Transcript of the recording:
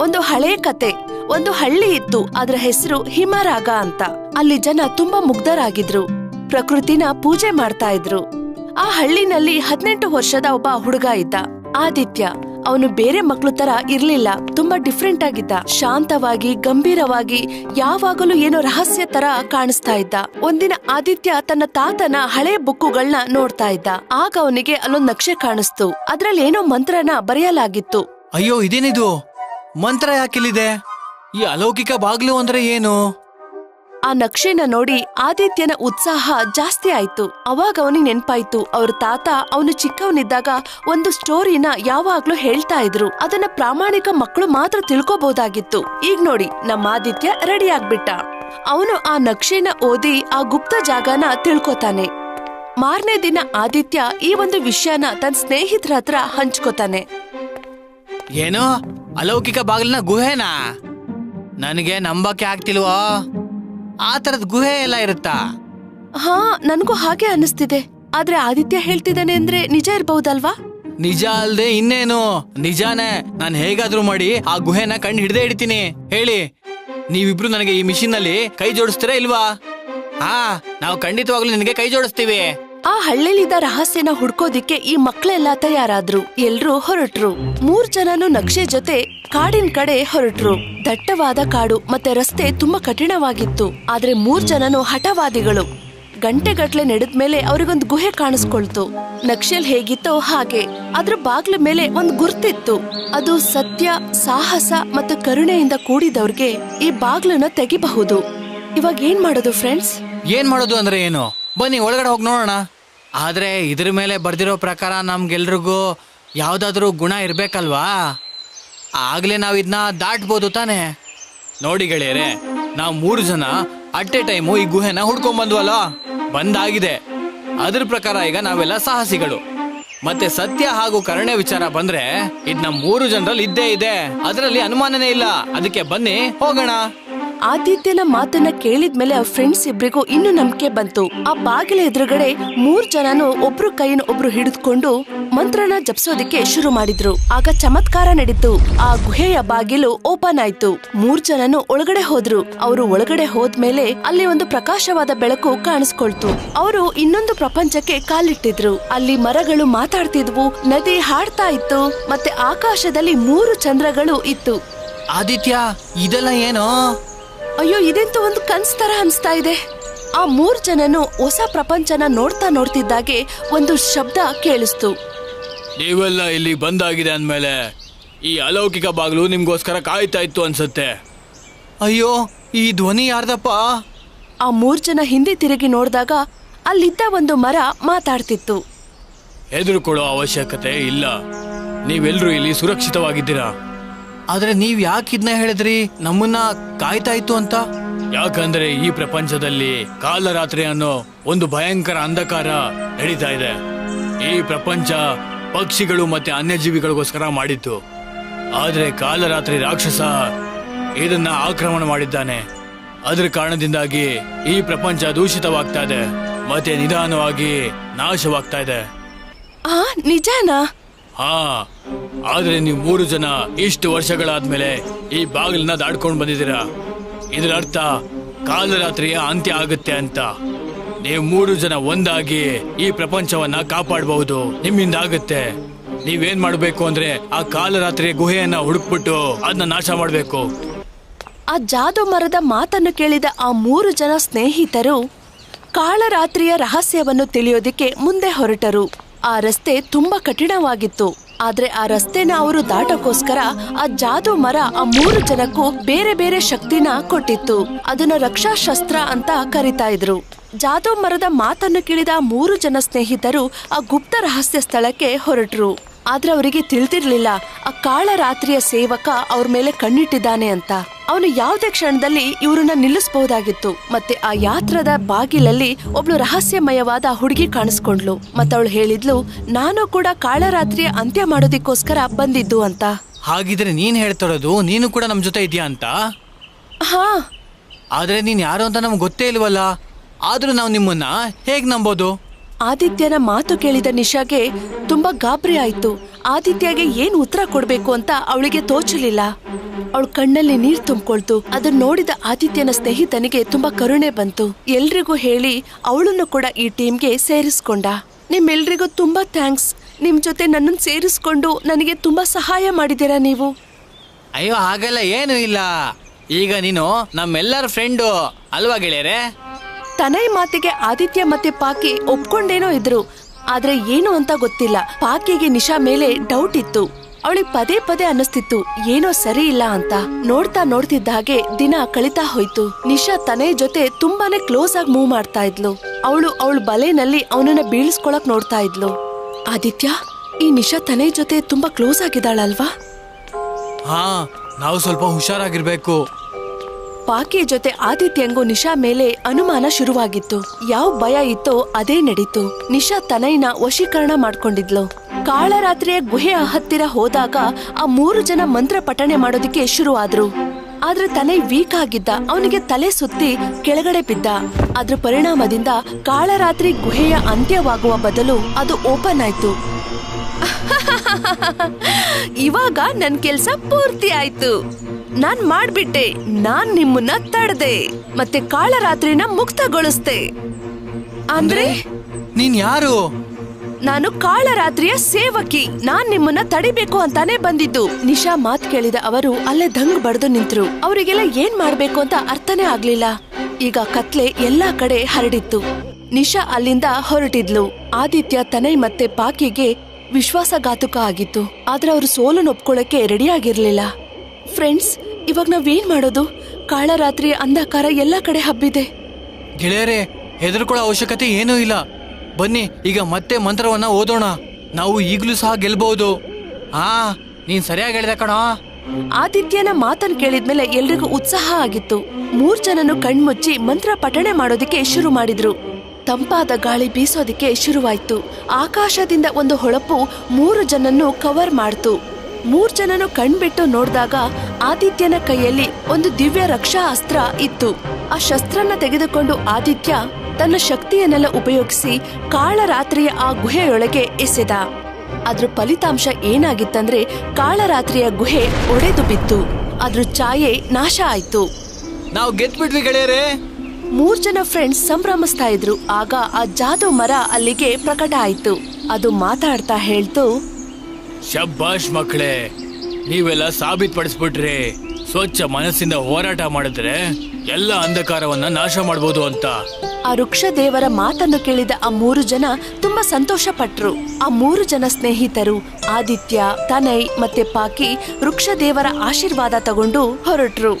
ಒಂದು ಹಳೆ ಕತೆ, ಒಂದು ಹಳ್ಳಿ ಇತ್ತು, ಅದರ ಹೆಸರು ಹಿಮರಾಗ ಅಂತ. ಅಲ್ಲಿ ಜನ ತುಂಬಾ ಮುಗ್ಧರಾಗಿದ್ರು, ಪ್ರಕೃತಿನ ಪೂಜೆ ಮಾಡ್ತಾ ಇದ್ರು. ಆ ಹಳ್ಳಿನಲ್ಲಿ ಹದಿನೆಂಟು ವರ್ಷದ ಒಬ್ಬ ಹುಡುಗ ಇದ್ದ. ಆದಿತ್ಯ, ಅವನು ಬೇರೆ ಮಕ್ಕಳು ತರ ಇರ್ಲಿಲ್ಲ, ತುಂಬಾ ಡಿಫ್ರೆಂಟ್ ಆಗಿದ್ದ. ಶಾಂತವಾಗಿ, ಗಂಭೀರವಾಗಿ, ಯಾವಾಗಲೂ ಏನೋ ರಹಸ್ಯ ತರ ಕಾಣಿಸ್ತಾ ಇದ್ದ. ಒಂದಿನ ಆದಿತ್ಯ ತನ್ನ ತಾತನ ಹಳೆ ಬುಕ್ಕುಗಳನ್ನ ನೋಡ್ತಾ ಇದ್ದ. ಆಗ ಅವನಿಗೆ ಅಲ್ಲೊಂದ್ ನಕ್ಷೆ ಕಾಣಿಸ್ತು. ಅದ್ರಲ್ಲಿ ಏನೋ ಮಂತ್ರನ ಬರೆಯಲಾಗಿತ್ತು. ಅಯ್ಯೋ, ಇದೇನಿದು? ಮಂತ್ರ ಯಾಕಿಲ್ಲಿದೆ? ಈ ಅಲೌಕಿಕ ಬಾಗ್ಲು ಅಂದ್ರೆ ಏನು? ಆ ನಕ್ಷೆನ ನೋಡಿ ಆದಿತ್ಯನ ಉತ್ಸಾಹ ಜಾಸ್ತಿ ಆಯ್ತು. ಅವಾಗ ಅವನಿಗೆ ನೆನ್ಪಾಯ್ತು ಅವ್ರ ತಾತ ಅವನು ಚಿಕ್ಕವನಿದ್ದಾಗ ಒಂದು ಸ್ಟೋರಿನ ಯಾವಾಗ್ಲೂ ಹೇಳ್ತಾ ಇದ್ರು. ಅದನ್ನ ಪ್ರಾಮಾಣಿಕ ಮಕ್ಕಳು ಮಾತ್ರ ತಿಳ್ಕೋಬಹುದಾಗಿತ್ತು ಈಗ ನೋಡಿ ನಮ್ಮ ಆದಿತ್ಯ ರೆಡಿ ಆಗ್ಬಿಟ್ಟ. ಅವನು ಆ ನಕ್ಷೆನ ಓದಿ ಆ ಗುಪ್ತ ಜಾಗನ ತಿಳ್ಕೊತಾನೆ. ಮಾರನೇ ದಿನ ಆದಿತ್ಯ ಈ ಒಂದು ವಿಷಯನ ತನ್ನ ಸ್ನೇಹಿತರ ಹತ್ರ ಹಂಚ್ಕೋತಾನೆ. ಏನು? ಅಲೌಕಿಕ ಬಾಗಿಲಿನ ಗುಹೆನಾ? ನನಗೆ ನಂಬಕ್ಕೆ ಆಗ್ತಿಲ್ವೋ? ಆ ತರದ ಗುಹೆ ಎಲ್ಲ ಇರುತ್ತಾ? ಹಾ ನನಗೂ ಹಾಗೆ ಅನಿಸ್ತಿದೆ ಆದ್ರೆ ಆದಿತ್ಯ ಹೇಳ್ತಿದ್ದಾನೆ ಅಂದ್ರೆ ನಿಜ ಇರ್ಬಹುದಲ್ವಾ? ನಿಜ ಅಲ್ದೆ ಇನ್ನೇನು? ನಿಜಾನೇ. ನಾನು ಹೇಗಾದ್ರೂ ಮಾಡಿ ಆ ಗುಹೆನ ಕಣ್ಣು ಹಿಡ್ದೇ ಇಡ್ತೀನಿ. ಹೇಳಿ ನೀವಿಬ್ರು ನನಗೆ ಈ ಮಿಷಿನ್ನಲ್ಲಿ ಕೈ ಜೋಡಿಸ್ತೀರಾ ಇಲ್ವಾ? ಹಾ ನಾವು ಖಂಡಿತವಾಗ್ಲೂ ನಿನಗೆ ಕೈ ಜೋಡಿಸ್ತೀವಿ. ಆ ಹಳ್ಳಿಲಿದ್ದ ರಹಸ್ಯನ ಹುಡ್ಕೋದಿಕ್ಕೆ ಈ ಮಕ್ಕಳೆಲ್ಲ ತಯಾರಾದ್ರು. ಎಲ್ರೂ ಹೊರಟ್ರು. ಮೂರ್ ಜನನು ನಕ್ಷೆ ಜೊತೆ ಕಾಡಿನ ಕಡೆ ಹೊರಟ್ರು. ದಟ್ಟವಾದ ಕಾಡು ಮತ್ತೆ ರಸ್ತೆ ತುಂಬಾ ಕಠಿಣವಾಗಿತ್ತು. ಆದ್ರೆ ಮೂರ್ ಜನನು ಹಠವಾದಿಗಳು. ಗಂಟೆಗಟ್ಲೆ ನಡೆದ್ಮೇಲೆ ಅವ್ರಿಗೊಂದು ಗುಹೆ ಕಾಣಿಸ್ಕೊಳ್ತು. ನಕ್ಷೆಲ್ ಹೇಗಿತ್ತೋ ಹಾಗೆ. ಅದ್ರ ಬಾಗ್ಲ ಮೇಲೆ ಒಂದ್ ಗುರ್ತಿತ್ತು. ಅದು ಸತ್ಯ, ಸಾಹಸ ಮತ್ತು ಕರುಣೆಯಿಂದ ಕೂಡಿದವ್ರಿಗೆ ಈ ಬಾಗ್ಲನ್ನ ತೆಗಿಬಹುದು. ಇವಾಗ ಏನ್ ಮಾಡೋದು ಫ್ರೆಂಡ್ಸ್ ಏನ್ ಮಾಡೋದು ಅಂದ್ರೆ ಏನು? ಬನ್ನಿ, ಒಳಗಡೆ ಹೋಗಿ ನೋಡೋಣ. ಆದರೆ ಇದ್ರ ಮೇಲೆ ಬರ್ದಿರೋ ಪ್ರಕಾರ ನಮ್ಗೆಲ್ರಿಗೂ ಯಾವುದಾದ್ರೂ ಗುಣ ಇರಬೇಕಲ್ವಾ? ಆಗಲೇ ನಾವು ಇದನ್ನ ದಾಟ್ಬೋದು ತಾನೆ. ನೋಡಿ ಗೆಳೆಯರೆ, ನಾವು ಮೂರು ಜನ ಅಟ್ ಎ ಟೈಮು ಈ ಗುಹೆನ ಹುಡ್ಕೊಂಡ್ ಬಂದ್ವಲ್ಲ ಬಂದಾಗಿದೆ. ಅದ್ರ ಪ್ರಕಾರ ಈಗ ನಾವೆಲ್ಲ ಸಾಹಸಿಗಳು. ಮತ್ತೆ ಸತ್ಯ ಹಾಗೂ ಕರುಣೆ ವಿಚಾರ ಬಂದ್ರೆ ಇದ್ ನಮ್ಮ ಮೂರು ಜನರಲ್ಲಿ ಇದ್ದೇ ಇದೆ. ಅದರಲ್ಲಿ ಅನುಮಾನನೇ ಇಲ್ಲ. ಅದಕ್ಕೆ ಬನ್ನಿ, ಹೋಗೋಣ. ಆದಿತ್ಯನ ಮಾತನ್ನ ಕೇಳಿದ್ಮೇಲೆ ಅವ್ರ ಫ್ರೆಂಡ್ಸ್ ಇಬ್ರಿಗೂ ಇನ್ನು ನಂಬಿಕೆ ಬಂತು. ಆ ಬಾಗಿಲ ಎದುರುಗಡೆ ಮೂರ್ ಜನನು ಒಬ್ರು ಕೈನ ಒಬ್ರು ಹಿಡಿದುಕೊಂಡು ಮಂತ್ರನ ಜಪ್ಸೋದಿಕ್ಕೆ ಶುರು ಮಾಡಿದ್ರು. ಆಗ ಚಮತ್ಕಾರ ನಡೀತು. ಆ ಗುಹೆಯ ಬಾಗಿಲು ಓಪನ್ ಆಯ್ತು. ಮೂರ್ ಜನನು ಒಳಗಡೆ ಹೋದ್ರು. ಅವರು ಒಳಗಡೆ ಹೋದ್ಮೇಲೆ ಅಲ್ಲಿ ಒಂದು ಪ್ರಕಾಶವಾದ ಬೆಳಕು ಕಾಣಿಸ್ಕೊಳ್ತು. ಅವರು ಇನ್ನೊಂದು ಪ್ರಪಂಚಕ್ಕೆ ಕಾಲಿಟ್ಟಿದ್ರು. ಅಲ್ಲಿ ಮರಗಳು ಮಾತಾಡ್ತಿದ್ವು, ನದಿ ಹಾಡ್ತಾ ಇತ್ತು, ಮತ್ತೆ ಆಕಾಶದಲ್ಲಿ ಮೂರು ಚಂದ್ರಗಳು ಇತ್ತು. ಆದಿತ್ಯ, ಇದೆಲ್ಲ ಏನು? ಅಯ್ಯೋ ಇದೆಂತ ಒಂದು ಕನ್ಸ್ ತರ ಅನ್ಸ್ತಾ ಇದೆ. ಆ ಮೂರ್ ಜನನು ಹೊಸ ಪ್ರಪಂಚನ ನೋಡ್ತಾ ನೋಡ್ತಿದ್ದಾಗೆ ಒಂದು ಶಬ್ದ ಕೇಳಿಸ್ತು. ನೀವೆಲ್ಲ ಇಲ್ಲಿ ಬಂದಾಗಿದೆ ಅಂದ್ಮೇಲೆ ಈ ಅಲೌಕಿಕ ಬಾಗ್ಲು ನಿಮ್ಗೋಸ್ಕರ ಕಾಯ್ತಾ ಇತ್ತು ಅನ್ಸುತ್ತೆ. ಅಯ್ಯೋ ಈ ಧ್ವನಿ ಯಾರ್ದಪ್ಪ? ಆ ಮೂರ್ ಜನ ಹಿಂದೆ ತಿರುಗಿ ನೋಡಿದಾಗ ಅಲ್ಲಿದ್ದ ಒಂದು ಮರ ಮಾತಾಡ್ತಿತ್ತು. ಹೆದರ್ಕೊಳ್ಳೋ ಅವಶ್ಯಕತೆ ಇಲ್ಲ. ನೀವೆಲ್ಲರೂ ಇಲ್ಲಿ ಸುರಕ್ಷಿತವಾಗಿದ್ದೀರಾ? ಆದ್ರೆ ನೀವ್ ಯಾಕೆ ಇದನ್ನ ಹೇಳಿದ್ರಿ? ನಮ್ಮನ್ನ ಕಾಯ್ತಾ ಇತ್ತು ಅಂತ? ಯಾಕಂದ್ರೆ ಈ ಪ್ರಪಂಚದಲ್ಲಿ ಕಾಲರಾತ್ರಿ ಅನ್ನೋ ಒಂದು ಭಯಂಕರ ಅಂಧಕಾರ ನಡೀತಾ ಇದೆ. ಈ ಪ್ರಪಂಚ ಪಕ್ಷಿಗಳು ಮತ್ತೆ ಅನ್ಯಜೀವಿಗಳಿಗೋಸ್ಕರ ಮಾಡಿತ್ತು. ಆದ್ರೆ ಕಾಲರಾತ್ರಿ ರಾಕ್ಷಸ ಇದನ್ನ ಆಕ್ರಮಣ ಮಾಡಿದ್ದಾನೆ. ಅದ್ರ ಕಾರಣದಿಂದಾಗಿ ಈ ಪ್ರಪಂಚ ದೂಷಿತವಾಗ್ತಾ ಇದೆ. ಮತ್ತೆ ನಿಧಾನವಾಗಿ ನಾಶವಾಗ್ತಾ ಇದೆ. ಆ ನಿಜಾನಾ? ಹಾ ಆದ್ರೆ ನೀವು ಮೂರು ಜನ ಇಷ್ಟು ವರ್ಷಗಳಾದ್ಮೇಲೆ ಈ ಬಾಗಿಲನ್ನ ದಾಡ್ಕೊಂಡು ಬಂದಿದ್ದೀರಾ? ಇದರ ಅರ್ಥ ಕಾಲರಾತ್ರಿಯ ಅಂತ್ಯ ಆಗುತ್ತೆ ಅಂತ. ನೀವು ಮೂರು ಜನ ಒಂದಾಗಿ ಈ ಪ್ರಪಂಚವನ್ನ ಕಾಪಾಡಬಹುದು. ನಿಮ್ಮಿಂದ ಆಗುತ್ತೆ. ನೀವೇನ್ ಮಾಡಬೇಕು ಅಂದ್ರೆ ಆ ಕಾಲರಾತ್ರಿಯ ಗುಹೆಯನ್ನ ಹುಡುಕ್ಬಿಟ್ಟು ಅದನ್ನ ನಾಶ ಮಾಡಬೇಕು. ಆ ಜಾದು ಮರದ ಮಾತನ್ನು ಕೇಳಿದ ಆ ಮೂರು ಜನ ಸ್ನೇಹಿತರು ಕಾಳರಾತ್ರಿಯ ರಹಸ್ಯವನ್ನು ತಿಳಿಯೋದಿಕ್ಕೆ ಮುಂದೆ ಹೊರಟರು. ಆ ರಸ್ತೆ ತುಂಬಾ ಕಠಿಣವಾಗಿತ್ತು. ಆದ್ರೆ ಆ ರಸ್ತೆನ ಅವರು ದಾಟಕ್ಕೋಸ್ಕರ ಆ ಜಾದು ಮರ ಆ ಮೂರು ಜನಕ್ಕೂ ಬೇರೆ ಬೇರೆ ಶಕ್ತಿನ ಕೊಟ್ಟಿತ್ತು. ಅದನ್ನ ರಕ್ಷಾಶಸ್ತ್ರ ಅಂತ ಕರಿತಾ ಇದ್ರು. ಜಾದು ಮರದ ಮಾತನ್ನು ಕೇಳಿದ ಮೂರು ಜನ ಸ್ನೇಹಿತರು ಆ ಗುಪ್ತ ರಹಸ್ಯ ಸ್ಥಳಕ್ಕೆ ಹೊರಟ್ರು. ಆದ್ರೆ ಅವರಿಗೆ ತಿಳಿದಿರ್ಲಿಲ್ಲ ಆ ಕಾಳ ರಾತ್ರಿಯ ಸೇವಕ ಅವ್ರ ಮೇಲೆ ಕಣ್ಣಿಟ್ಟಿದ್ದಾನೆ ಅಂತ. ಅವನು ಯಾವುದೇ ಕ್ಷಣದಲ್ಲಿ ಇವರನ್ನ ನಿಲ್ಲಿಸಬಹುದಾಗಿತ್ತು. ಮತ್ತೆ ಆ ಯಾತ್ರದ ಬಾಗಿಲಲ್ಲಿ ಒಬ್ಳು ರಹಸ್ಯಮಯವಾದ ಹುಡುಗಿ ಕಾಣಿಸ್ಕೊಂಡ್ಲು ಮತ್ತವಳು ಹೇಳಿದ್ಲು ನಾನು ಕೂಡ ಕಾಳರಾತ್ರಿಯ ಅಂತ್ಯ ಮಾಡೋದಿಕ್ಕೋಸ್ಕರ ಬಂದಿದ್ದು ಅಂತ. ಹಾಗಿದ್ರೆ ನೀನ್ ಹೇಳ್ತಿರೋದು ನೀನು ಕೂಡ ನಮ್ ಜೊತೆ ಇದೆಯಾ ಅಂತ? ಹಾ. ಆದ್ರೆ ನೀನ್ ಯಾರು ಅಂತ ನಮ್ಗೆ ಗೊತ್ತೇ ಇಲ್ವಲ್ಲ? ಆದ್ರೂ ನಾವು ನಿಮ್ಮನ್ನ ಹೇಗ್ ನಂಬೋದು? ಆದಿತ್ಯನ ಮಾತು ಕೇಳಿದ ನಿಶಾಗೆ ತುಂಬಾ ಗಾಬರಿ ಆಯ್ತು. ಆದಿತ್ಯಗೆ ಏನ್ ಉತ್ತರ ಕೊಡ್ಬೇಕು ಅಂತ ಅವಳಿಗೆ ತೋಚಲಿಲ್ಲ. ಅವಳ ಕಣ್ಣಲ್ಲಿ ನೀರ್ ತುಂಬಿಕೊಳ್ತು. ಅದನ್ನ ನೋಡಿದ ಆದಿತ್ಯನ ಸ್ನೇಹಿತನಿಗೆ ತುಂಬಾ ಕರುಣೆ ಬಂತು. ಎಲ್ರಿಗೂ ಹೇಳಿ ಅವಳನ್ನು ಕೂಡ ಈ ಟೀಮ್ಗೆ ಸೇರಿಸ್ಕೊಂಡ. ನಿಮ್ಮೆಲ್ರಿಗೂ ತುಂಬಾ ಥ್ಯಾಂಕ್ಸ್. ನಿಮ್ ಜೊತೆ ನನ್ನನ್ನು ಸೇರಿಸ್ಕೊಂಡು ನನಗೆ ತುಂಬಾ ಸಹಾಯ ಮಾಡಿದ್ದೀರಾ ನೀವು? ಅಯ್ಯೋ, ಹಾಗೆಲ್ಲ ಏನು ಇಲ್ಲ. ಈಗ ನೀನು ನಮ್ಮೆಲ್ಲರ ಫ್ರೆಂಡು ಅಲ್ವಾ ಗೆಳೆಯರೆ? ತನೈ ಮಾತಿಗೆ ಆದಿತ್ಯ ಮತ್ತೆ ಪಾಕಿ ಒಪ್ಕೊಂಡೇನೋ ಇದ್ರು. ಆದ್ರೆ ಏನು ಅಂತ ಗೊತ್ತಿಲ್ಲ. ಪಾಕಿಗೆ ನಿಶಾ ಮೇಲೆ ಡೌಟ್ ಇತ್ತು. ಅವಳಿಗೆ ಪದೇ ಪದೇ ಅನ್ನಿಸ್ತಿತ್ತು, ಏನೋ ಸರಿ ಇಲ್ಲ ಅಂತ. ನೋಡ್ತಾ ನೋಡ್ತಿದ್ದ ಹಾಗೆ ದಿನ ಕಳಿತಾ ಹೋಯ್ತು. ನಿಶಾ ತನೈ ಜೊತೆ ತುಂಬಾನೇ ಕ್ಲೋಸ್ ಆಗಿ ಮೂವ್ ಮಾಡ್ತಾ ಇದ್ಲು. ಅವಳು ಅವಳ ಬಲೆನಲ್ಲಿ ಅವನನ್ನ ಬೀಳಿಸ್ಕೊಳಕ್ ನೋಡ್ತಾ ಇದ್ಲು. ಆದಿತ್ಯ, ಈ ನಿಶಾ ತನೈ ಜೊತೆ ತುಂಬಾ ಕ್ಲೋಸ್ ಆಗಿದ್ದಾಳಲ್ವಾ? ಹಾ, ನಾವು ಸ್ವಲ್ಪ ಹುಷಾರಾಗಿರ್ಬೇಕು. ಪಾಕಿ ಜೊತೆ ಆದಿತ್ಯಂಗೂ ನಿಶಾ ಮೇಲೆ ಅನುಮಾನ ಶುರುವಾಗಿತ್ತು. ಯಾವ ಭಯ ಇತ್ತೋ ಅದೇ ನಡೀತು. ನಿಶಾ ತನೈನ ವಶೀಕರಣ ಮಾಡ್ಕೊಂಡಿದ್ಲು. ಕಾಳರಾತ್ರಿಯ ಗುಹೆಯ ಹತ್ತಿರ ಹೋದಾಗ ಆ ಮೂರು ಜನ ಮಂತ್ರ ಪಠಣೆ ಮಾಡೋದಕ್ಕೆ ಶುರುವಾದ್ರು. ಆದ್ರೆ ತನೈ ವೀಕ್ ಆಗಿದ್ದ. ಅವನಿಗೆ ತಲೆ ಸುತ್ತಿ ಕೆಳಗಡೆ ಬಿದ್ದ. ಅದ್ರ ಪರಿಣಾಮದಿಂದ ಕಾಳರಾತ್ರಿ ಗುಹೆಯ ಅಂತ್ಯವಾಗುವ ಬದಲು ಅದು ಓಪನ್ ಆಯ್ತು. ಇವಾಗ ನನ್ ಕೆಲ್ಸ ಪೂರ್ತಿ ಆಯ್ತು. ನಾನ್ ಮಾಡ್ಬಿಟ್ಟೆ. ನಾನ್ ನಿಮ್ಮನ್ನ ತಡೆದೆ. ಮತ್ತೆ ಕಾಳರಾತ್ರಿನ ಮುಕ್ತಗೊಳಿಸ್ದೆ. ಅಂದ್ರೆ? ನೀನ್ ಯಾರು? ನಾನು ಕಾಳರಾತ್ರಿಯ ಸೇವಕಿ. ನಾನ್ ನಿಮ್ಮನ್ನ ತಡಿಬೇಕು ಅಂತಾನೆ ಬಂದಿದ್ದು. ನಿಶಾ ಮಾತ್ ಕೇಳಿದ ಅವರು ಅಲ್ಲೇ ದಂಗ್ ಬಡ್ದು ನಿಂತರು. ಅವರಿಗೆಲ್ಲ ಏನ್ ಮಾಡ್ಬೇಕು ಅಂತ ಅರ್ಥನೇ ಆಗ್ಲಿಲ್ಲ. ಈಗ ಕತ್ಲೆ ಎಲ್ಲಾ ಕಡೆ ಹರಡಿತ್ತು. ನಿಶಾ ಅಲ್ಲಿಂದ ಹೊರಟಿದ್ಲು. ಆದಿತ್ಯ ತನೈ ಮತ್ತೆ ಪಾಕಿಗೆ ವಿಶ್ವಾಸಘಾತುಕ ಆಗಿತ್ತು. ಆದ್ರೆ ಅವರು ಸೋಲು ನೊಪ್ಕೊಳ್ಳಕ್ಕೆ ರೆಡಿಯಾಗಿರ್ಲಿಲ್ಲ. ಫ್ರೆಂಡ್ಸ್ ಇವಾಗ ನಾವೇನ್ ಮಾಡೋದು? ಕಾಳರಾತ್ರಿ ಅಂಧಕಾರ ಎಲ್ಲಾ ಕಡೆ ಹಬ್ಬಿದೆ. ಗೆಳೆಯರೇ ಹೆದರ್ಕೊಳ್ಳೋ ಅವಶ್ಯಕತೆ ಏನೂ ಇಲ್ಲ. ಬನ್ನಿ ಈಗ ಮತ್ತೆ ಮಂತ್ರವನ್ನ ಓದೋಣ. ನಾವು ಈಗಲೂ ಸಹ ಗೆಲ್ಬಹುದು ಆ ನೀನ್ ಸರಿಯಾಗಿ ಹೇಳಿದ ಕಣ. ಆದಿತ್ಯನ ಮಾತನ್ ಕೇಳಿದ್ಮೇಲೆ ಎಲ್ರಿಗೂ ಉತ್ಸಾಹ ಆಗಿತ್ತು. ಮೂರ್ ಜನನು ಕಣ್ಮುಚ್ಚಿ ಮಂತ್ರ ಪಠಣೆ ಮಾಡೋದಿಕ್ಕೆ ಶುರು ಮಾಡಿದ್ರು. ತಂಪಾದ ಗಾಳಿ ಬೀಸೋದಿಕ್ಕೆ ಶುರುವಾಯ್ತು. ಆಕಾಶದಿಂದ ಒಂದು ಹೊಳಪು ಮೂರು ಜನನ್ನು ಕವರ್ ಮಾಡ್ತು. ಮೂರ್ ಜನನು ಕಣ್ಬಿಟ್ಟು ನೋಡಿದಾಗ ಆದಿತ್ಯನ ಕೈಯಲ್ಲಿ ಒಂದು ದಿವ್ಯ ರಕ್ಷಾ ಅಸ್ತ್ರ ಇತ್ತು. ಆ ಶಸ್ತ್ರನ ತೆಗೆದುಕೊಂಡು ಆದಿತ್ಯ ತನ್ನ ಶಕ್ತಿಯನ್ನೆಲ್ಲ ಉಪಯೋಗಿಸಿ ಕಾಳರಾತ್ರಿಯ ಆ ಗುಹೆಯೊಳಗೆ ಎಸೆದ. ಅದ್ರ ಫಲಿತಾಂಶ ಏನಾಗಿತ್ತಂದ್ರೆ ಕಾಳರಾತ್ರಿಯ ಗುಹೆ ಒಡೆದು ಬಿತ್ತು. ಅದ್ರ ಛಾಯೆ ನಾಶ ಆಯ್ತು. ನಾವು ಗೆದ್ಬಿಟ್ವಿ ಗೆಳೆಯರೆ. ಮೂರ್ ಜನ ಫ್ರೆಂಡ್ಸ್ ಸಂಭ್ರಮಿಸ್ತಾ ಇದ್ರು. ಆಗ ಆ ಜಾದು ಮರ ಅಲ್ಲಿಗೆ ಪ್ರಕಟ ಆಯ್ತು. ಅದು ಮಾತಾಡ್ತಾ ಹೇಳ್ತು ಶಬ್ಬಾಷ್ ಮಕ್ಕಳೇ, ನೀವೆಲ್ಲ ಸಾಬೀತ್ಪಡಿಸ್ಬಿಟ್ರಿ, ಸ್ವಚ್ಛ ಮನಸ್ಸಿಂದ ಹೋರಾಟ ಮಾಡಿದ್ರೆ ಎಲ್ಲ ಅಂಧಕಾರವನ್ನ ನಾಶ ಮಾಡಬಹುದು ಅಂತ. ಆ ವೃಕ್ಷ ದೇವರ ಮಾತನ್ನು ಕೇಳಿದ ಆ ಮೂರು ಜನ ತುಂಬಾ ಸಂತೋಷ ಪಟ್ರು ಆ ಮೂರು ಜನ ಸ್ನೇಹಿತರು ಆದಿತ್ಯ ತನೈ ಮತ್ತೆ ಪಾಕಿ ವೃಕ್ಷ ದೇವರ ಆಶೀರ್ವಾದ ತಗೊಂಡು ಹೊರಟ್ರು.